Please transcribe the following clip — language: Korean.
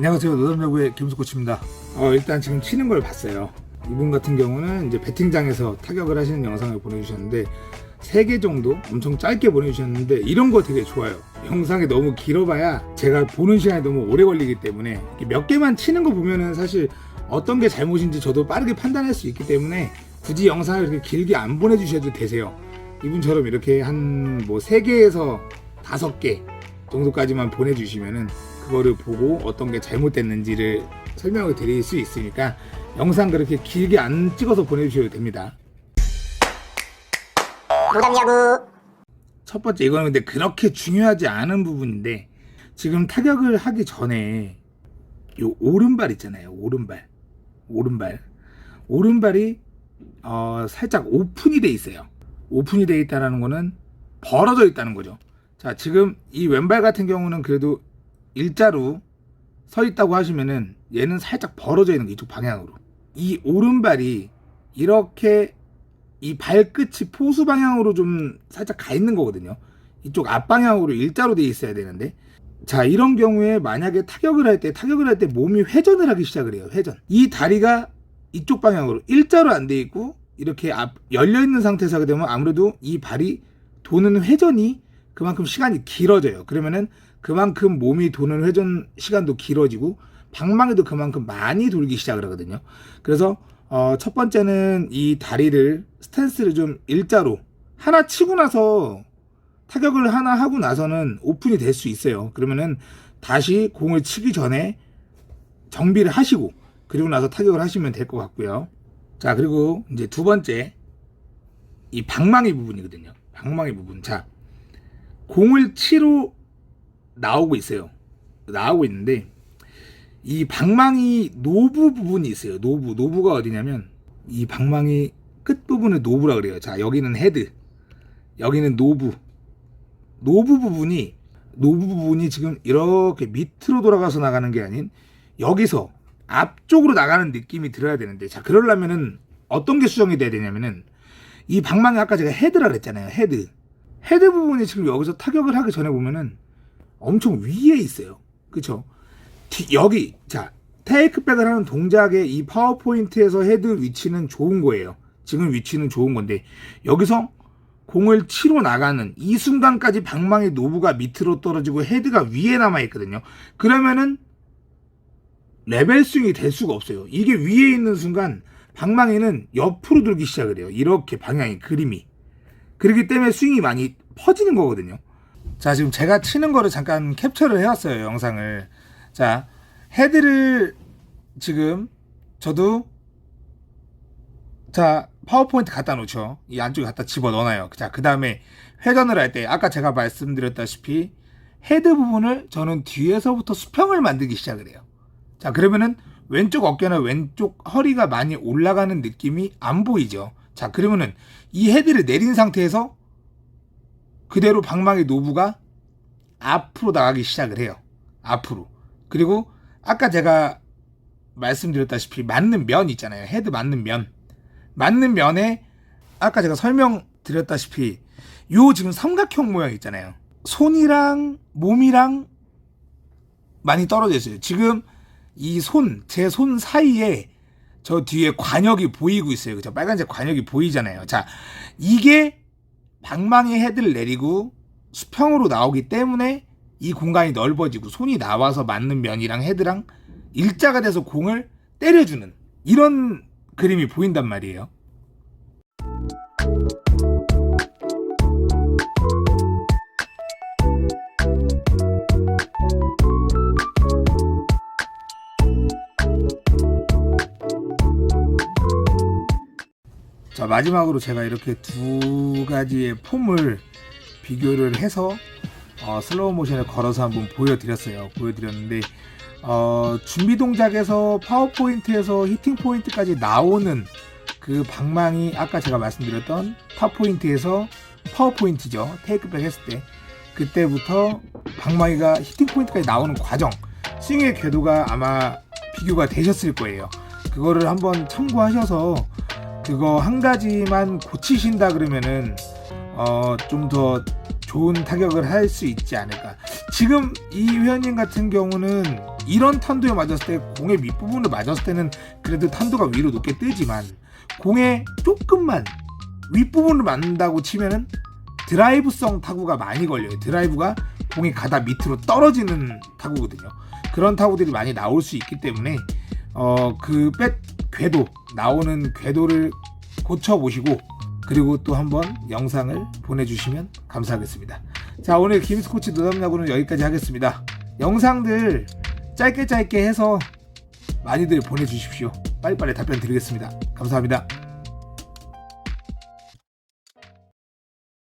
안녕하세요 노담야구의 김수 코치입니다. 어, 일단 지금 치는 걸 봤어요. 이분 같은 경우는 이제 배팅장에서 타격을 하시는 영상을 보내주셨는데 세개 정도 엄청 짧게 보내주셨는데 이런 거 되게 좋아요. 영상이 너무 길어봐야 제가 보는 시간이 너무 오래 걸리기 때문에 몇 개만 치는 거 보면은 사실 어떤 게 잘못인지 저도 빠르게 판단할 수 있기 때문에 굳이 영상을 이렇게 길게 안 보내주셔도 되세요. 이분처럼 이렇게 한뭐세 개에서 다섯 개 정도까지만 보내주시면은 그거를 보고 어떤 게 잘못됐는지를 설명을 드릴 수 있으니까 영상 그렇게 길게 안 찍어서 보내주셔도 됩니다. 노담야구 첫 번째 이거는 근데 그렇게 중요하지 않은 부분인데 지금 타격을 하기 전에 요 오른발 있잖아요 오른발. 오른발. 오른발이 어, 살짝 오픈이 돼 있어요. 오픈이 돼 있다는 거는 벌어져 있다는 거죠. 자 지금 이 왼발 같은 경우는 그래도 일자로 서 있다고 하시면은 얘는 살짝 벌어져 있는 게 이쪽 방향으로. 이 오른발이 이렇게 이 발끝이 포수 방향으로 좀 살짝 가 있는 거거든요. 이쪽 앞방향으로 일자로 돼 있어야 되는데. 자 이런 경우에 만약에 타격을 할 때 타격을 할 때 몸이 회전을 하기 시작을 해요 회전. 이 다리가 이쪽 방향으로 일자로 안 돼 있고 이렇게 앞 열려 있는 상태에서 하게 되면 아무래도 이 발이 도는 회전이 그만큼 시간이 길어져요. 그러면은 그만큼 몸이 도는 회전 시간도 길어지고 방망이도 그만큼 많이 돌기 시작을 하거든요 그래서 어, 첫 번째는 이 다리를 스탠스를 좀 일자로 하나 치고 나서 타격을 하나 하고 나서는 오픈이 될 수 있어요. 그러면은 다시 공을 치기 전에 정비를 하시고 그리고 나서 타격을 하시면 될 것 같고요. 자 그리고 이제 두 번째 이 방망이 부분이거든요. 방망이 부분. 자 공을 치러 나오고 있어요. 나오고 있는데 이 방망이 노부 부분이 있어요. 노부. 노부가 어디냐면 이 방망이 끝 부분을 노부라 그래요. 자, 여기는 헤드. 여기는 노부. 노부 부분이 노부 부분이 지금 이렇게 밑으로 돌아가서 나가는 게 아닌 여기서 앞쪽으로 나가는 느낌이 들어야 되는데 자, 그러려면은 어떤 게 수정이 돼야 되냐면은 이 방망이 아까 제가 헤드라 그랬잖아요. 헤드. 헤드 부분이 지금 여기서 타격을 하기 전에 보면은 엄청 위에 있어요. 그쵸? 뒤- 여기 자 테이크백을 하는 동작의 이 파워포인트에서 헤드 위치는 좋은 거예요. 지금 위치는 좋은 건데 여기서 공을 치러 나가는 이 순간까지 방망이 노브가 밑으로 떨어지고 헤드가 위에 남아 있거든요. 그러면은 레벨 스윙이 될 수가 없어요. 이게 위에 있는 순간 방망이는 옆으로 돌기 시작을 해요. 이렇게 방향이 그림이. 그렇기 때문에 스윙이 많이 퍼지는 거거든요. 자, 지금 제가 치는 거를 잠깐 캡처를 해왔어요, 영상을. 자, 헤드를 지금 저도 자, 파워포인트 갖다 놓죠. 이 안쪽에 갖다 집어 넣어놔요. 자, 그 다음에 회전을 할 때, 아까 제가 말씀드렸다시피 헤드 부분을 저는 뒤에서부터 수평을 만들기 시작을 해요. 자, 그러면은 왼쪽 어깨나 왼쪽 허리가 많이 올라가는 느낌이 안 보이죠. 자, 그러면은 이 헤드를 내린 상태에서 그대로 방망이 노브가 앞으로 나가기 시작을 해요. 앞으로. 그리고 아까 제가 말씀드렸다시피 맞는 면 있잖아요. 헤드 맞는 면. 맞는 면에 아까 제가 설명드렸다시피 요 지금 삼각형 모양 있잖아요. 손이랑 몸이랑 많이 떨어져 있어요. 지금 이 손, 제 손 사이에 저 뒤에 관역이 보이고 있어요. 그죠? 빨간색 관역이 보이잖아요. 자, 이게 방망이 헤드를 내리고 수평으로 나오기 때문에 이 공간이 넓어지고 손이 나와서 맞는 면이랑 헤드랑 일자가 돼서 공을 때려주는 이런 그림이 보인단 말이에요. 마지막으로 제가 이렇게 두 가지의 폼을 비교를 해서 어, 슬로우 모션에 걸어서 한번 보여드렸어요. 보여드렸는데 어, 준비 동작에서 파워포인트에서 히팅 포인트까지 나오는 그 방망이 아까 제가 말씀드렸던 탑 포인트에서 파워포인트죠. 테이크백 했을 때 그때부터 방망이가 히팅 포인트까지 나오는 과정 스윙의 궤도가 아마 비교가 되셨을 거예요. 그거를 한번 참고하셔서 그거 한 가지만 고치신다 그러면은 어, 좀 더 좋은 타격을 할 수 있지 않을까. 지금 이 회원님 같은 경우는 이런 탄도에 맞았을 때 공의 윗부분을 맞았을 때는 그래도 탄도가 위로 높게 뜨지만 공의 조금만 윗부분을 맞는다고 치면은 드라이브성 타구가 많이 걸려요. 드라이브가 공이 가다 밑으로 떨어지는 타구거든요. 그런 타구들이 많이 나올 수 있기 때문에 어그 궤도 나오는 궤도를 고쳐 보시고 그리고 또 한번 영상을 보내주시면 감사하겠습니다. 자 오늘 김스 코치 노담야구는 여기까지 하겠습니다. 영상들 짧게 짧게 해서 많이들 보내주십시오. 빨리빨리 답변 드리겠습니다. 감사합니다.